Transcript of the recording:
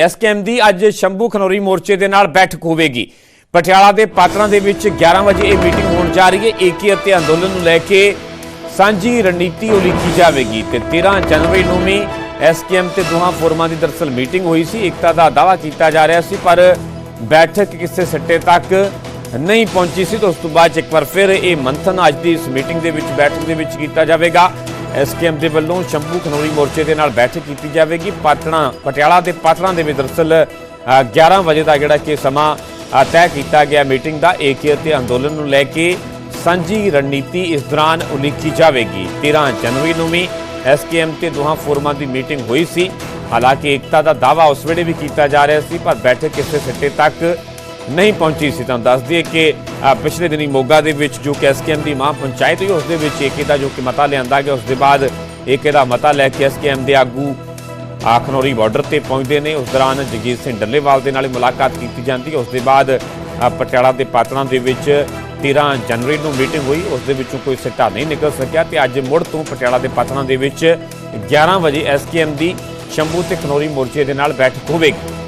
SKM ਦੀ ਅੱਜ ਸ਼ੰਭੂ ਖਨੌਰੀ ਮੋਰਚੇ ਦੇ ਨਾਲ ਬੈਠਕ ਹੋਵੇਗੀ। ਪਟਿਆਲਾ ਦੇ ਪਾਤਰਾਂ ਦੇ ਵਿੱਚ 11 ਵਜੇ ਇਹ ਮੀਟਿੰਗ ਹੋਣ ਜਾ ਰਹੀ ਹੈ। ਏਕੀ ਅਤੇ ਅੰਦੋਲਨ ਨੂੰ ਲੈ ਕੇ ਸਾਂਝੀ ਰਣਨੀਤੀ ਉਲੀਕੀ ਜਾਵੇਗੀ ਤੇ 13 ਜਨਵਰੀ ਨੂੰ ਵੀ ਐਸਕੇਐਮ ਤੇ ਦੋਹਾਂ ਫੋਰਮਾਂ ਦੀ ਦਰਸਲ ਮੀਟਿੰਗ ਹੋਈ ਸੀ। ਏਕਤਾ ਦਾ ਦਾਅਵਾ ਕੀਤਾ ਜਾ ਰਿਹਾ ਸੀ, ਪਰ ਬੈਠਕ ਕਿਸੇ ਸੱਟੇ ਤੱਕ ਨਹੀਂ ਪਹੁੰਚੀ ਸੀ। ਤਾਂ ਉਸ ਤੋਂ ਬਾਅਦ 'ਚ ਇੱਕ ਵਾਰ ਫਿਰ ਇਹ ਮੰਥਨ ਅੱਜ ਦੀ ਇਸ ਮੀਟਿੰਗ ਦੇ ਵਿੱਚ, ਬੈਠਕ ਦੇ ਵਿੱਚ ਕੀਤਾ ਜਾਵੇਗਾ। ਐਸਕੇਐਮ ਦੇ ਵੱਲੋਂ ਸ਼ੰਭੂ ਖਨੌਰੀ ਮੋਰਚੇ ਦੇ ਨਾਲ ਬੈਠਕ ਕੀਤੀ ਜਾਵੇਗੀ। ਪਾਤਣਾ ਪਟਿਆਲਾ ਦੇ ਪਾਤੜਾਂ ਦੇ ਵਿੱਚ ਦਰਅਸਲ ਅ, 11 ਵਜੇ ਦਾ ਜਿਹੜਾ ਕਿ ਸਮਾਂ ਤੈਅ ਕੀਤਾ ਗਿਆ ਮੀਟਿੰਗ ਦਾ। ਏਕੀ ਅਤੇ ਅੰਦੋਲਨ ਨੂੰ ਲੈ ਕੇ ਸਾਂਝੀ ਰਣਨੀਤੀ ਇਸ ਦੌਰਾਨ ਉਲੀਕੀ ਜਾਵੇਗੀ। 13 ਜਨਵਰੀ ਨੂੰ ਵੀ ਐਸਕੇਐਮ ਤੇ ਦੋਹਾਂ ਫੋਰਮਾਂ ਦੀ ਮੀਟਿੰਗ ਹੋਈ ਸੀ। ਹਾਲਾਂਕਿ ਏਕਤਾ ਦਾ ਦਾਅਵਾ ਉਸ ਵੇਲੇ ਵੀ ਕੀਤਾ ਜਾ ਰਿਹਾ ਸੀ ਪਰ ਬੈਠਕ ਕਿਸੇ ਸਿੱਟੇ ਤੱਕ ਨਹੀਂ ਪਹੁੰਚੀ ਸੀ। ਤਾਂ ਦੱਸ ਦਈਏ ਕਿ ਪਿਛਲੇ ਦਿਨੀ ਮੋਗਾ ਦੇ ਵਿੱਚ ਜੋ ਕਿ ਐਸਕੇਐਮ ਦੀ ਮਾਂ ਪੰਚਾਇਤ ਹੋਈ, ਉਸ ਦੇ ਵਿੱਚ ਏਕੇ ਦਾ ਜੋ ਕਿ ਮਤਾ ਲਿਆਂਦਾ ਗਿਆ, ਉਸ ਦੇ ਬਾਅਦ ਏਕੇ ਦਾ ਮਤਾ ਲੈ ਕੇ ਐਸਕੇਐਮ ਦੇ ਆਗੂ ਆਖਨੌਰੀ ਬਾਰਡਰ ਤੇ ਪਹੁੰਚਦੇ ਨੇ। ਉਸ ਦੌਰਾਨ ਜਗਜੀਤ ਸਿੰਘ ਡੱਲੇਵਾਲ ਦੇ ਨਾਲ ਮੁਲਾਕਾਤ ਕੀਤੀ ਜਾਂਦੀ ਹੈ। ਉਸ ਦੇ ਬਾਅਦ ਪਟਿਆਲਾ ਦੇ ਪਾਤੜਾਂ ਦੇ ਵਿੱਚ 13 ਜਨਵਰੀ ਨੂੰ ਮੀਟਿੰਗ ਹੋਈ। ਉਸ ਦੇ ਵਿੱਚੋਂ ਕੋਈ ਸਿੱਟਾ ਨਹੀਂ ਨਿਕਲ ਸਕਿਆ ਤੇ ਅੱਜ ਮੁੜ ਤੋਂ ਪਟਿਆਲਾ ਦੇ ਪਾਤੜਾਂ ਦੇ ਵਿੱਚ 11 ਵਜੇ ਐਸਕੇਐਮ ਦੀ ਸ਼ੰਭੂ ਤੇ ਖਨੌਰੀ ਮੋਰਚੇ ਦੇ ਨਾਲ ਬੈਠਕ ਹੋਵੇਗੀ।